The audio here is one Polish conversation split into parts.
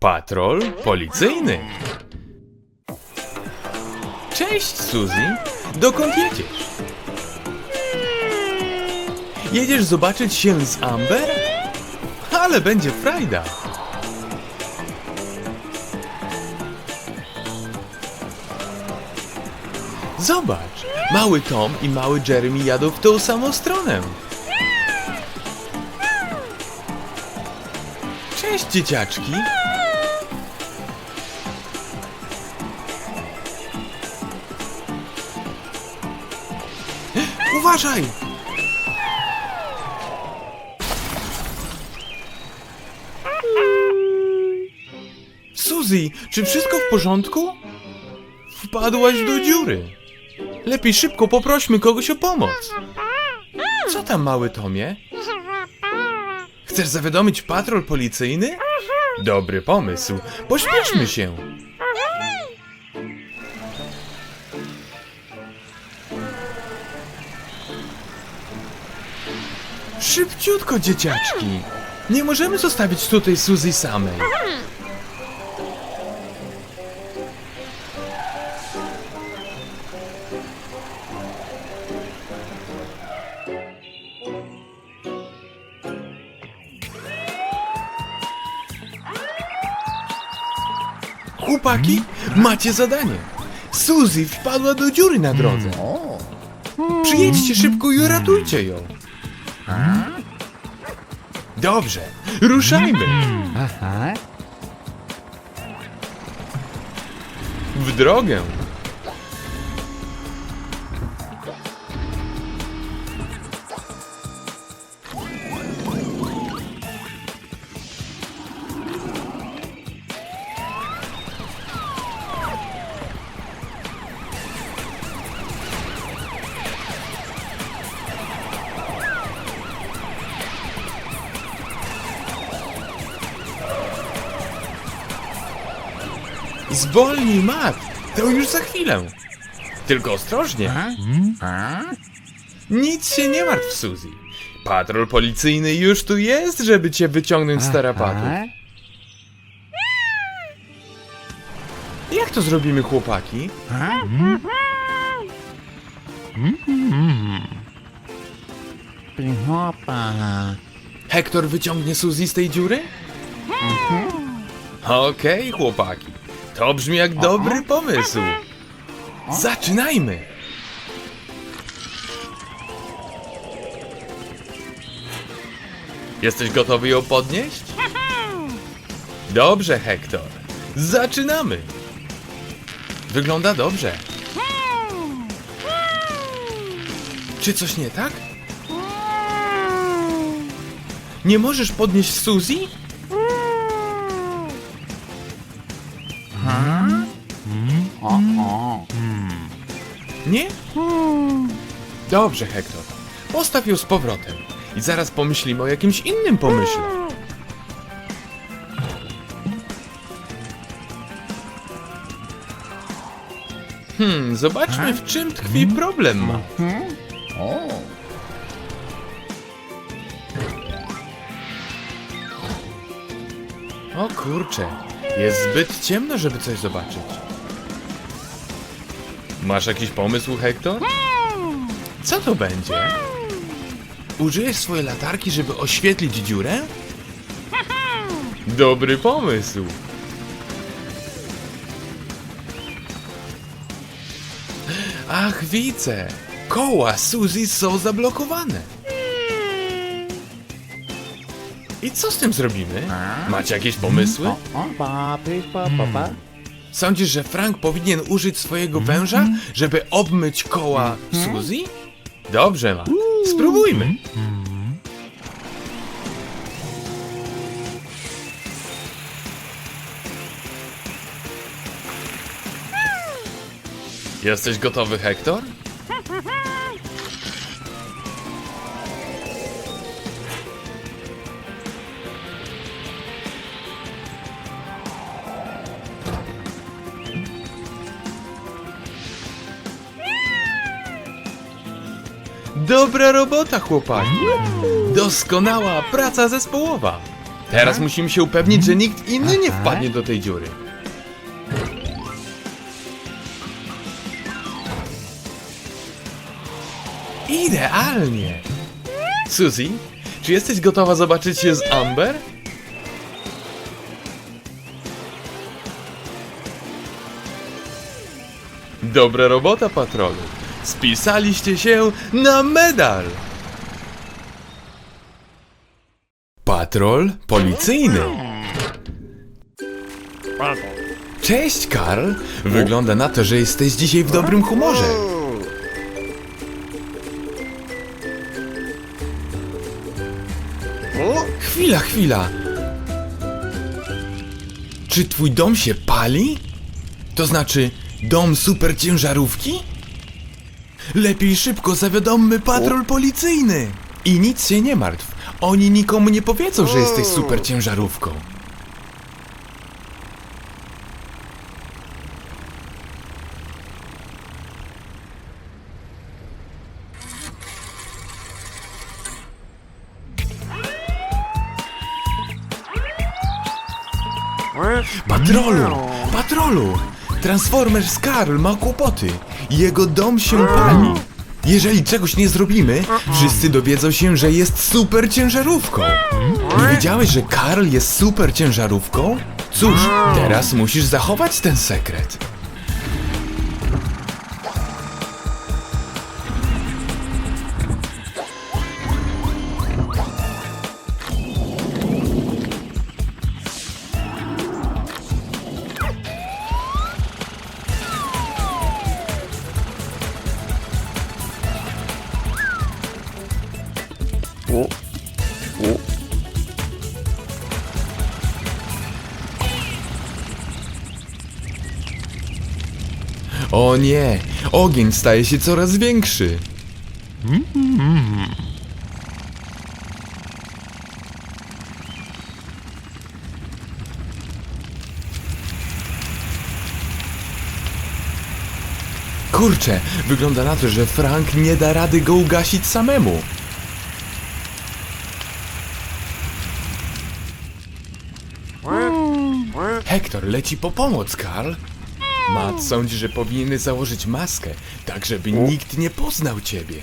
Patrol policyjny. Cześć, Suzy. Dokąd jedziesz? Jedziesz zobaczyć się z Amber? Ale będzie frajda. Zobacz, mały Tom i mały Jeremy jadą w tą samą stronę. Cześć, dzieciaczki. Uważaj! Suzy, czy wszystko w porządku? Wpadłaś do dziury. Lepiej szybko poprośmy kogoś o pomoc. Co tam, mały Tomie? Chcesz zawiadomić patrol policyjny? Dobry pomysł. Pośpieszmy się. Szybciutko, dzieciaczki. Nie możemy zostawić tutaj Suzy samej. Chłopaki, macie zadanie. Suzy wpadła do dziury na drodze. Przyjedźcie szybko i ratujcie ją. Dobrze, ruszajmy. Aha. W drogę. Zwolnij, Matt! To już za chwilę. Tylko ostrożnie. Nic się nie martw, Suzy. Patrol policyjny już tu jest, żeby cię wyciągnąć z tarapatu. Jak to zrobimy, chłopaki? Hopa. Hektor wyciągnie Suzy z tej dziury? Okej, chłopaki. To brzmi jak dobry pomysł. Zaczynajmy! Jesteś gotowy ją podnieść? Dobrze, Hektor. Zaczynamy! Wygląda dobrze. Czy coś nie tak? Nie możesz podnieść Suzy? Nie? Dobrze, Hektor. Postaw ją z powrotem. I zaraz pomyślimy o jakimś innym pomyśle. Hmm, zobaczmy w czym tkwi problem ma. O. O kurczę, jest zbyt ciemno, żeby coś zobaczyć. Masz jakiś pomysł, Hektor? Co to będzie? Użyjesz swojej latarki, żeby oświetlić dziurę? Dobry pomysł. Ach, widzę. Koła Suzy są zablokowane. I co z tym zrobimy? Macie jakieś pomysły? Pa, pa, pa, pa. Sądzisz, że Frank powinien użyć swojego węża, żeby obmyć koła Suzy? Dobrze, ma. Spróbujmy. Jesteś gotowy, Hektor? Dobra robota, chłopaki. Doskonała praca zespołowa. Teraz musimy się upewnić, że nikt inny nie wpadnie do tej dziury. Idealnie! Suzy, czy jesteś gotowa zobaczyć się z Amber? Dobra robota, patrolu. Spisaliście się na medal! Patrol policyjny. Cześć, Karl. Wygląda na to, że jesteś dzisiaj w dobrym humorze. Chwila, chwila. Czy twój dom się pali? To znaczy, dom super ciężarówki? Lepiej szybko zawiadommy patrol policyjny. I nic się nie martw. Oni nikomu nie powiedzą, że jesteś super ciężarówką. Patrolu! Patrolu! Transformers Karl ma kłopoty. Jego dom się pali. Jeżeli czegoś nie zrobimy, wszyscy dowiedzą się, że jest super ciężarówką. Nie wiedziałeś, że Karl jest super ciężarówką? Cóż, teraz musisz zachować ten sekret. O nie, ogień staje się coraz większy. Kurczę, wygląda na to, że Frank nie da rady go ugasić samemu. Hektor leci po pomoc, Karl. Matt sądzi, że powinny założyć maskę, tak żeby nikt nie poznał ciebie.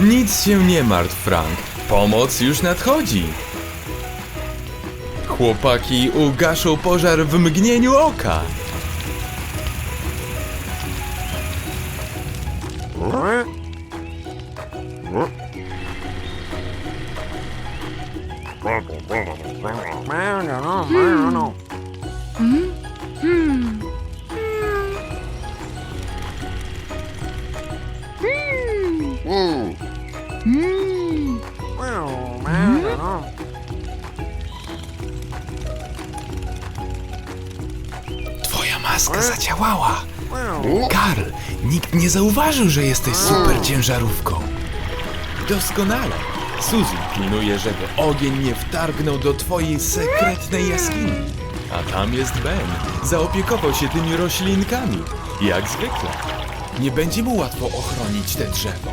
Nic się nie martw, Frank. Pomoc już nadchodzi. Chłopaki ugaszą pożar w mgnieniu oka. Twoja maska zadziałała. Karl, nikt nie zauważył, że jesteś super ciężarówką. Doskonale. Suzy pilnuje, żeby ogień nie wtargnął do twojej sekretnej jaskini. A tam jest Ben. Zaopiekował się tymi roślinkami. Jak zwykle. Nie będzie mu łatwo ochronić te drzewo.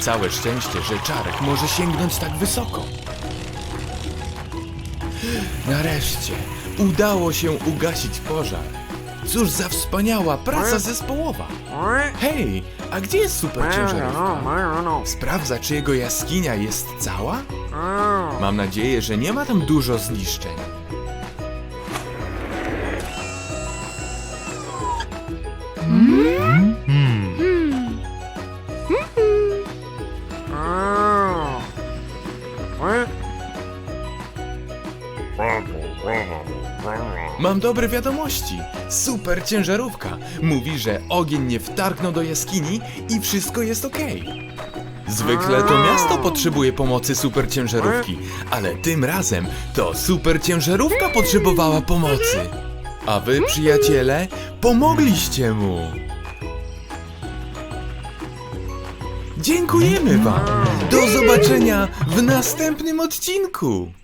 Całe szczęście, że Czarek może sięgnąć tak wysoko. Nareszcie udało się ugasić pożar. Cóż za wspaniała praca zespołowa. Hej, a gdzie jest super ciężarówka? Sprawdza, czy jego jaskinia jest cała? Mam nadzieję, że nie ma tam dużo zniszczeń. Mam dobre wiadomości. Super ciężarówka mówi, że ogień nie wtargnął do jaskini i wszystko jest okej. Zwykle to miasto potrzebuje pomocy super ciężarówki, ale tym razem to super ciężarówka potrzebowała pomocy. A wy, przyjaciele, pomogliście mu. Dziękujemy wam. Do zobaczenia w następnym odcinku.